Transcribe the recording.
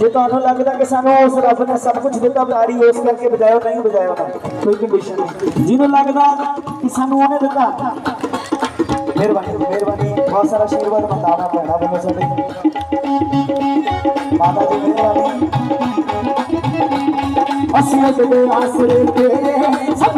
ਜੇ ਤੁਹਾਨੂੰ ਲੱਗਦਾ ਕਿ ਸਾਨੂੰ ਉਸ ਰੱਬ ਨੇ ਸਭ ਕੁਝ ਦਿੱਤਾ ਪਿਆਰੀ ਉਸ ਕਰਕੇ ਬਜਾਇਓ ਨਹੀਂ ਬਜਾਇਓ ਨਾ ਕੋਈ ਕੰਡੀਸ਼ਨ ਨਹੀਂ। ਜਿਹਨੂੰ ਲੱਗਦਾ ਕਿ ਸਾਨੂੰ ਉਹਨੇ ਦਿੱਤਾ, ਮਿਹਰਬਾਨੀ ਮਿਹਰਬਾਨੀ। ਬਹੁਤ ਸਾਰਾ ਆਸ਼ੀਰਵਾਦ ਮੰਗਾਵਾ ਪੈਣਾ ਬੰਦੇ ਸਾਡੇ ਮਾਤਾ ਜੀ, ਮਿਹਰਬਾਨੀ। ਅਸੀਂ ਦੇ ਆਸਰੇ ਤੇਰੇ ਸਭ